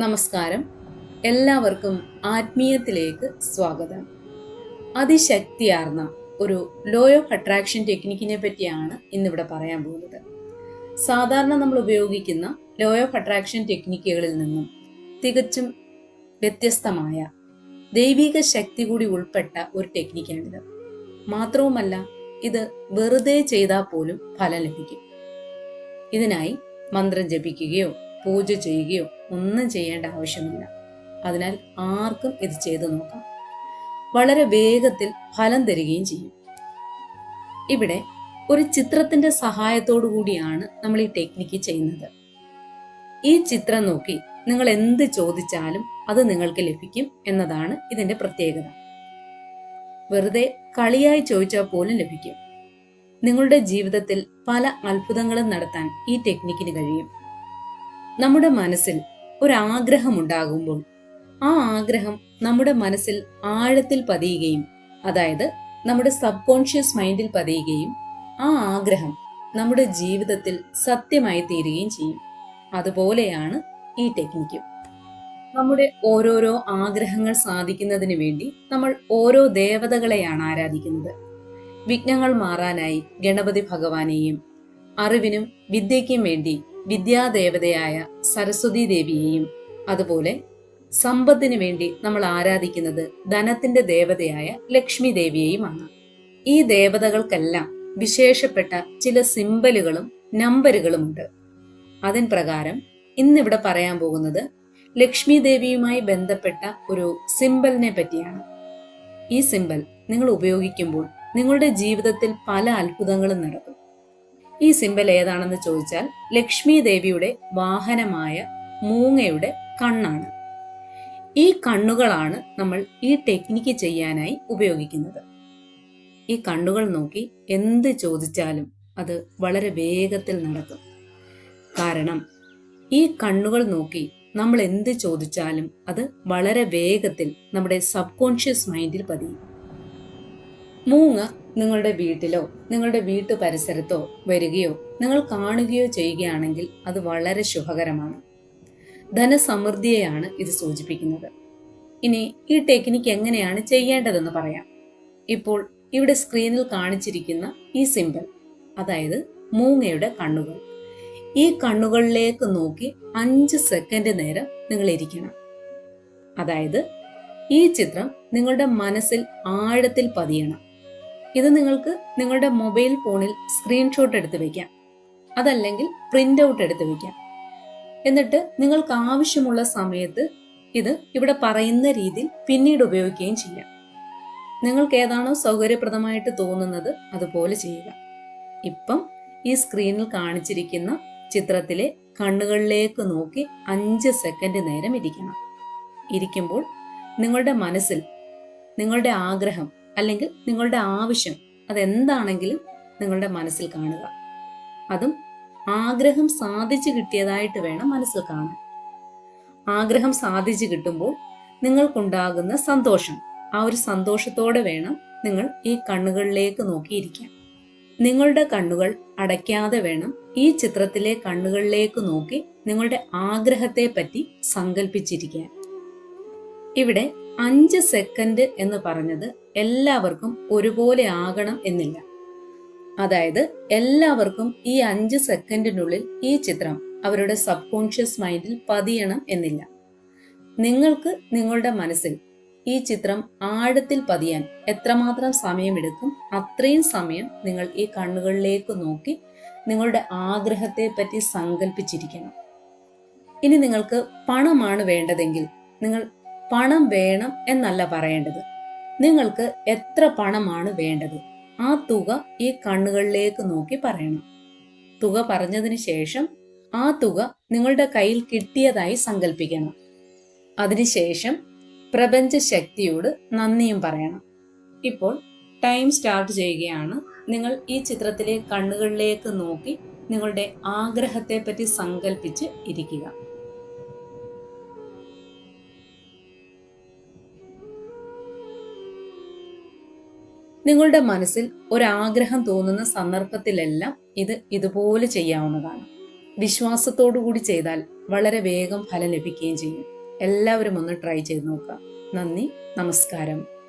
നമസ്കാരം. എല്ലാവർക്കും ആത്മീയത്തിലേക്ക് സ്വാഗതം. അതിശക്തിയാർന്ന ഒരു ലോ ഓഫ് അട്രാക്ഷൻ ടെക്നിക്കിനെ പറ്റിയാണ് ഇന്നിവിടെ പറയാൻ പോകുന്നത്. സാധാരണ നമ്മൾ ഉപയോഗിക്കുന്ന ലോ ഓഫ് അട്രാക്ഷൻ ടെക്നിക്കുകളിൽ നിന്നും തികച്ചും വ്യത്യസ്തമായ ദൈവിക ശക്തി കൂടി ഉൾപ്പെട്ട ഒരു ടെക്നിക്കാണിത് മാത്രവുമല്ല ഇത് വെറുതെ ചെയ്താൽ പോലും ഫലം ലഭിക്കും. ഇതിനായി മന്ത്രം ജപിക്കുകയോ പൂജ ചെയ്യുകയോ ഒന്നും ചെയ്യേണ്ട ആവശ്യമില്ല അതിനാൽ ആർക്കും ഇത് ചെയ്തു നോക്കാം. വളരെ വേഗത്തിൽ ഫലം തരികയും ചെയ്യും. ഇവിടെ ഒരു ചിത്രത്തിന്റെ സഹായത്തോടു കൂടിയാണ് നമ്മൾ ഈ ടെക്നിക്ക് ചെയ്യുന്നത്. ഈ ചിത്രം നോക്കി നിങ്ങൾ എന്ത് ചോദിച്ചാലും അത് നിങ്ങൾക്ക് ലഭിക്കും എന്നതാണ് ഇതിന്റെ പ്രത്യേകത. വെറുതെ കളിയായി ചോദിച്ചാൽ പോലും ലഭിക്കും. നിങ്ങളുടെ ജീവിതത്തിൽ പല അത്ഭുതങ്ങളും നടത്താൻ ഈ ടെക്നിക്കിന് കഴിയും. നമ്മുടെ മനസ്സിൽ ഒരാഗ്രഹം ഉണ്ടാകുമ്പോൾ ആ ആഗ്രഹം നമ്മുടെ മനസ്സിൽ ആഴത്തിൽ പതിയുകയും അതായത് നമ്മുടെ സബ് കോൺഷ്യസ് മൈൻഡിൽ പതിയുകയും ആ ആഗ്രഹം നമ്മുടെ ജീവിതത്തിൽ സത്യമായി തീരുകയും ചെയ്യും. അതുപോലെയാണ് ഈ ടെക്നിക്കും. നമ്മുടെ ഓരോരോ ആഗ്രഹങ്ങൾ സാധിക്കുന്നതിന് വേണ്ടി നമ്മൾ ഓരോ ദേവതകളെയാണ് ആരാധിക്കുന്നത്. വിഘ്നങ്ങൾ മാറാനായി ഗണപതി ഭഗവാനെയും അറിവിനും വിദ്യയ്ക്കും വേണ്ടി വിദ്യാദേവതയായ സരസ്വതി ദേവിയെയും അതുപോലെ സമ്പത്തിനു വേണ്ടി നമ്മൾ ആരാധിക്കുന്നത് ധനത്തിന്റെ ദേവതയായ ലക്ഷ്മി ദേവിയെയുമാണ്. ഈ ദേവതകൾക്കെല്ലാം വിശേഷപ്പെട്ട ചില സിമ്പലുകളും നമ്പറുകളുമുണ്ട് അതിൻ പ്രകാരം ഇന്നിവിടെ പറയാൻ പോകുന്നത് ലക്ഷ്മി ദേവിയുമായി ബന്ധപ്പെട്ട ഒരു സിമ്പലിനെ പറ്റിയാണ്. ഈ സിമ്പൽ നിങ്ങൾ ഉപയോഗിക്കുമ്പോൾ നിങ്ങളുടെ ജീവിതത്തിൽ പല അത്ഭുതങ്ങളും നടക്കും. ഈ സിംബൽ ഏതാണെന്ന് ചോദിച്ചാൽ ലക്ഷ്മി ദേവിയുടെ വാഹനമായ മൂങ്ങയുടെ കണ്ണാണ്. ഈ കണ്ണുകളാണ് നമ്മൾ ഈ ടെക്നിക്ക് ചെയ്യാനായി ഉപയോഗിക്കുന്നത്. ഈ കണ്ണുകൾ നോക്കി എന്ത് ചോദിച്ചാലും അത് വളരെ വേഗത്തിൽ നടക്കും. കാരണം ഈ കണ്ണുകൾ നോക്കി നമ്മൾ എന്ത് ചോദിച്ചാലും അത് വളരെ വേഗത്തിൽ നമ്മുടെ സബ് കോൺഷ്യസ് മൈൻഡിൽ പതിയും. മൂങ്ങ നിങ്ങളുടെ വീട്ടിലോ നിങ്ങളുടെ വീട്ടു പരിസരത്തോ വരികയോ നിങ്ങൾ കാണുകയോ ചെയ്യുകയാണെങ്കിൽ അത് വളരെ ശുഭകരമാണ്. ധനസമൃദ്ധിയെയാണ് ഇത് സൂചിപ്പിക്കുന്നത്. ഇനി ഈ ടെക്നിക്ക് എങ്ങനെയാണ് ചെയ്യേണ്ടതെന്ന് പറയാം. ഇപ്പോൾ ഇവിടെ സ്ക്രീനിൽ കാണിച്ചിരിക്കുന്ന ഈ സിമ്പിൾ അതായത് മൂങ്ങയുടെ കണ്ണുകൾ. ഈ കണ്ണുകളിലേക്ക് നോക്കി അഞ്ച് സെക്കൻഡ് നേരം നിങ്ങൾ ഇരിക്കണം. അതായത് ഈ ചിത്രം നിങ്ങളുടെ മനസ്സിൽ ആഴത്തിൽ പതിയണം. ഇത് നിങ്ങൾക്ക് നിങ്ങളുടെ മൊബൈൽ ഫോണിൽ സ്ക്രീൻഷോട്ട് എടുത്ത് വെക്കാം. അതല്ലെങ്കിൽ പ്രിന്റ് ഔട്ട് എടുത്ത് വെക്കാം. എന്നിട്ട് നിങ്ങൾക്ക് ആവശ്യമുള്ള സമയത്ത് ഇത് ഇവിടെ പറയുന്ന രീതിയിൽ പിന്നീട് ഉപയോഗിക്കുകയും ചെയ്യാം. നിങ്ങൾക്ക് ഏതാണോ സൗകര്യപ്രദമായിട്ട് തോന്നുന്നത് അതുപോലെ ചെയ്യുക. ഇപ്പം ഈ സ്ക്രീനിൽ കാണിച്ചിരിക്കുന്ന ചിത്രത്തിലെ കണ്ണുകളിലേക്ക് നോക്കി അഞ്ച് സെക്കൻഡ് നേരം ഇരിക്കണം. ഇരിക്കുമ്പോൾ നിങ്ങളുടെ മനസ്സിൽ നിങ്ങളുടെ ആഗ്രഹം അല്ലെങ്കിൽ നിങ്ങളുടെ ആവശ്യം അതെന്താണെങ്കിലും നിങ്ങളുടെ മനസ്സിൽ കാണുക. അതും ആഗ്രഹം സാധിച്ചു കിട്ടിയതായിട്ട് വേണം മനസ്സിൽ കാണാൻ. ആഗ്രഹം സാധിച്ചു കിട്ടുമ്പോൾ നിങ്ങൾക്കുണ്ടാകുന്ന സന്തോഷം. ആ ഒരു സന്തോഷത്തോടെ വേണം നിങ്ങൾ ഈ കണ്ണുകളിലേക്ക് നോക്കിയിരിക്കാൻ. നിങ്ങളുടെ കണ്ണുകൾ അടയ്ക്കാതെ വേണം ഈ ചിത്രത്തിലെ കണ്ണുകളിലേക്ക് നോക്കി നിങ്ങളുടെ ആഗ്രഹത്തെ പറ്റി സങ്കല്പിച്ചിരിക്കാൻ ഇവിടെ അഞ്ച് സെക്കൻഡ് എന്ന് പറഞ്ഞത് എല്ലാവർക്കും ഒരുപോലെ ആകണം എന്നില്ല. അതായത് എല്ലാവർക്കും ഈ അഞ്ച് സെക്കൻഡിനുള്ളിൽ ഈ ചിത്രം അവരുടെ സബ് കോൺഷ്യസ് മൈൻഡിൽ പതിയണം എന്നില്ല. നിങ്ങൾക്ക് നിങ്ങളുടെ മനസ്സിൽ ഈ ചിത്രം ആഴത്തിൽ പതിയാൻ എത്രമാത്രം സമയമെടുക്കും അത്രയും സമയം നിങ്ങൾ ഈ കണ്ണുകളിലേക്ക് നോക്കി നിങ്ങളുടെ ആഗ്രഹത്തെ പറ്റി സങ്കല്പിച്ചിരിക്കണം ഇനി നിങ്ങൾക്ക് പണമാണ് വേണ്ടതെങ്കിൽ നിങ്ങൾ പണം വേണം എന്നല്ല പറയേണ്ടത്. നിങ്ങൾക്ക് എത്ര പണമാണ് വേണ്ടത് ആ തുക ഈ കണ്ണുകളിലേക്ക് നോക്കി പറയണം. തുക പറഞ്ഞതിന് ശേഷം ആ തുക നിങ്ങളുടെ കയ്യിൽ കിട്ടിയതായി സങ്കല്പിക്കണം അതിനുശേഷം പ്രപഞ്ച ശക്തിയോട് നന്ദിയും പറയണം. ഇപ്പോൾ ടൈം സ്റ്റാർട്ട് ചെയ്യുകയാണ്. നിങ്ങൾ ഈ ചിത്രത്തിലെ കണ്ണുകളിലേക്ക് നോക്കി നിങ്ങളുടെ ആഗ്രഹത്തെ പറ്റി സങ്കല്പിച്ച് ഇരിക്കുക. നിങ്ങളുടെ മനസ്സിൽ ഒരാഗ്രഹം തോന്നുന്ന സന്ദർഭത്തിലെല്ലാം ഇത് ഇതുപോലെ ചെയ്യാവുന്നതാണ്. വിശ്വാസത്തോടു കൂടി ചെയ്താൽ വളരെ വേഗം ഫലം ലഭിക്കുകയും ചെയ്യും. എല്ലാവരും ഒന്ന് ട്രൈ ചെയ്ത് നോക്കുക. നന്ദി നമസ്കാരം.